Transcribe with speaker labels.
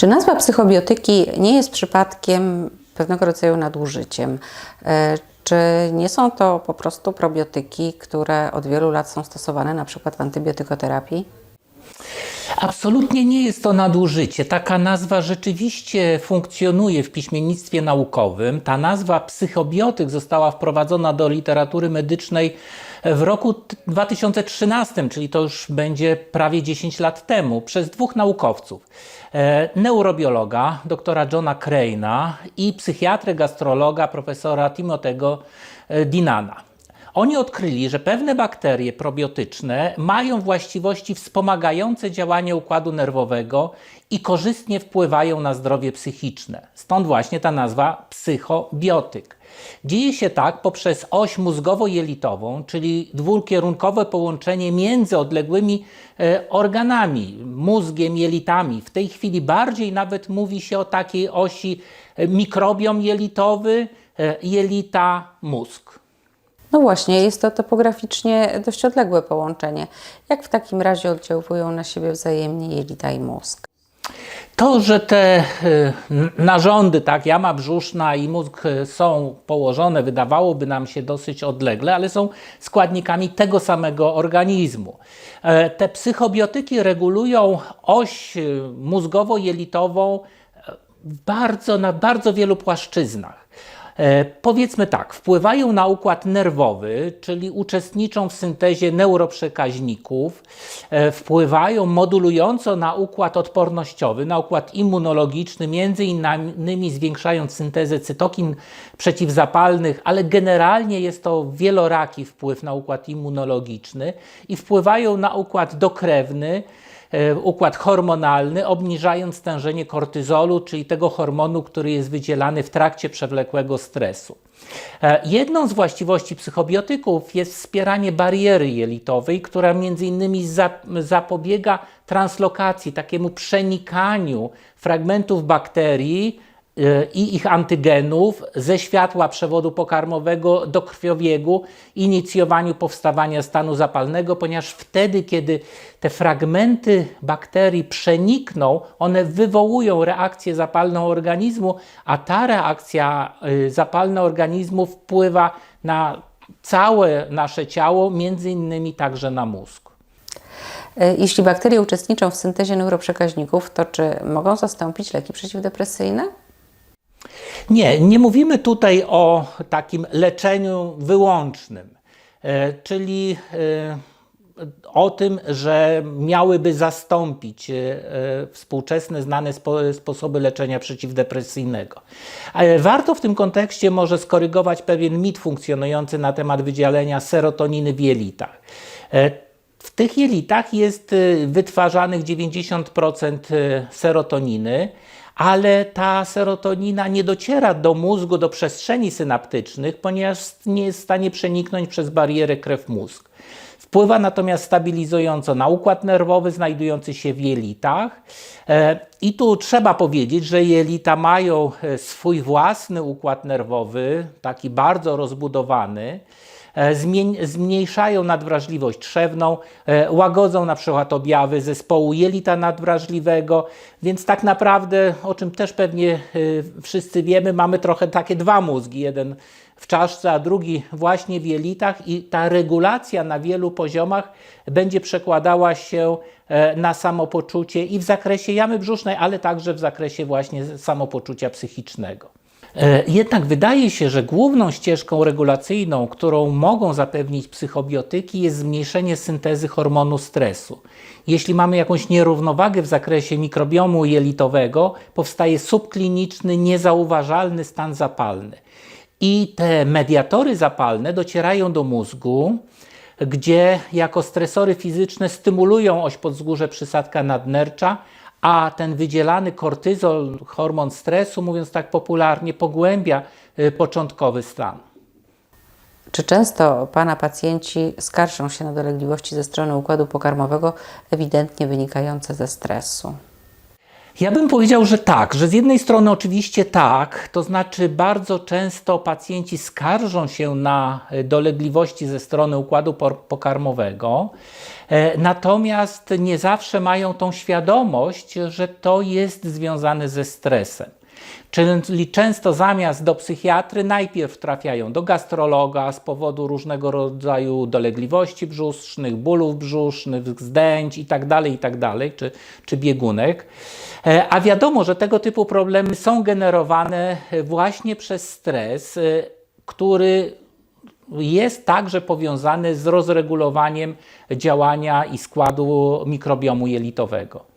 Speaker 1: Czy nazwa psychobiotyki nie jest przypadkiem pewnego rodzaju nadużyciem? E, Czy nie są to po prostu probiotyki, które od wielu lat są stosowane na przykład w antybiotykoterapii?
Speaker 2: Absolutnie nie jest to nadużycie. Taka nazwa rzeczywiście funkcjonuje w piśmiennictwie naukowym. Ta nazwa psychobiotyk została wprowadzona do literatury medycznej w roku t- 2013, czyli to już będzie prawie 10 lat temu, przez dwóch naukowców. E, Neurobiologa, doktora Johna Crane'a i psychiatrę gastrologa, profesora Timotego e, Dinana. Oni odkryli, że pewne bakterie probiotyczne mają właściwości wspomagające działanie układu nerwowego i korzystnie wpływają na zdrowie psychiczne. Stąd właśnie ta nazwa psychobiotyk. Dzieje się tak poprzez oś mózgowo-jelitową, czyli dwukierunkowe połączenie między odległymi e, organami, mózgiem, jelitami. W tej chwili bardziej nawet mówi się o takiej osi e, mikrobiom jelitowy, e, jelita, mózg.
Speaker 1: No właśnie, jest to topograficznie dość odległe połączenie. Jak w takim razie oddziałują na siebie wzajemnie jelita i mózg?
Speaker 2: To, że te y, narządy, tak, jama brzuszna i mózg y, są położone, wydawałoby nam się dosyć odlegle, ale są składnikami tego samego organizmu. E, Te psychobiotyki regulują oś y, mózgowo-jelitową e, bardzo, na bardzo wielu płaszczyznach. E, powiedzmy tak, wpływają na układ nerwowy, czyli uczestniczą w syntezie neuroprzekaźników, e, wpływają modulująco na układ odpornościowy, na układ immunologiczny, między innymi zwiększając syntezę cytokin przeciwzapalnych, ale generalnie jest to wieloraki wpływ na układ immunologiczny i wpływają na układ dokrewny, układ hormonalny, obniżając stężenie kortyzolu, czyli tego hormonu, który jest wydzielany w trakcie przewlekłego stresu. E, Jedną z właściwości psychobiotyków jest wspieranie bariery jelitowej, która między innymi zap- zapobiega translokacji, takiemu przenikaniu fragmentów bakterii e, i ich antygenów ze światła przewodu pokarmowego do krwiobiegu, inicjowaniu powstawania stanu zapalnego, ponieważ wtedy, kiedy te fragmenty bakterii przenikną, one wywołują reakcję zapalną organizmu, a ta reakcja y, zapalna organizmu wpływa na całe nasze ciało, między innymi także na mózg.
Speaker 1: E, Jeśli bakterie uczestniczą w syntezie neuroprzekaźników, to czy mogą zastąpić leki przeciwdepresyjne?
Speaker 2: Nie, nie mówimy tutaj o takim leczeniu wyłącznym, e, czyli e, o tym, że miałyby zastąpić e, współczesne, znane spo, sposoby leczenia przeciwdepresyjnego. Ale warto w tym kontekście może skorygować pewien mit funkcjonujący na temat wydzielenia serotoniny w jelitach. W tych jelitach jest wytwarzanych 90% y, serotoniny, ale ta serotonina nie dociera do mózgu, do przestrzeni synaptycznych, ponieważ nie jest w stanie przeniknąć przez barierę krew-mózg. Wpływa natomiast stabilizująco na układ nerwowy znajdujący się w jelitach. E, I tu trzeba powiedzieć, że jelita mają e, swój własny układ nerwowy, taki bardzo rozbudowany. E, zmniejszają nadwrażliwość trzewną, e, łagodzą na przykład objawy zespołu jelita nadwrażliwego, więc tak naprawdę, o czym też pewnie e, wszyscy wiemy, mamy trochę takie dwa mózgi, jeden w czaszce, a drugi właśnie w jelitach i ta regulacja na wielu poziomach będzie przekładała się na samopoczucie i w zakresie jamy brzusznej, ale także w zakresie właśnie samopoczucia psychicznego. E, Jednak wydaje się, że główną ścieżką regulacyjną, którą mogą zapewnić psychobiotyki, jest zmniejszenie syntezy hormonu stresu. Jeśli mamy jakąś nierównowagę w zakresie mikrobiomu jelitowego, powstaje subkliniczny, niezauważalny stan zapalny. I te mediatory zapalne docierają do mózgu, gdzie jako stresory fizyczne stymulują oś podzgórze przysadka nadnercza, a ten wydzielany kortyzol, hormon stresu, mówiąc tak popularnie, pogłębia y, początkowy stan.
Speaker 1: Czy często Pana pacjenci skarżą się na dolegliwości ze strony układu pokarmowego, ewidentnie wynikające ze stresu?
Speaker 2: Ja bym powiedział, że tak, że z jednej strony oczywiście tak, to znaczy bardzo często pacjenci skarżą się na e, dolegliwości ze strony układu pokarmowego, e, natomiast nie zawsze mają tą świadomość, że to jest związane ze stresem. Czyli często zamiast do psychiatry najpierw trafiają do gastrologa z powodu różnego rodzaju dolegliwości brzusznych, bólów brzusznych, zdęć itd., itd., czy, czy biegunek. E, A wiadomo, że tego typu problemy są generowane właśnie przez stres, e, który jest także powiązany z rozregulowaniem działania i składu mikrobiomu jelitowego.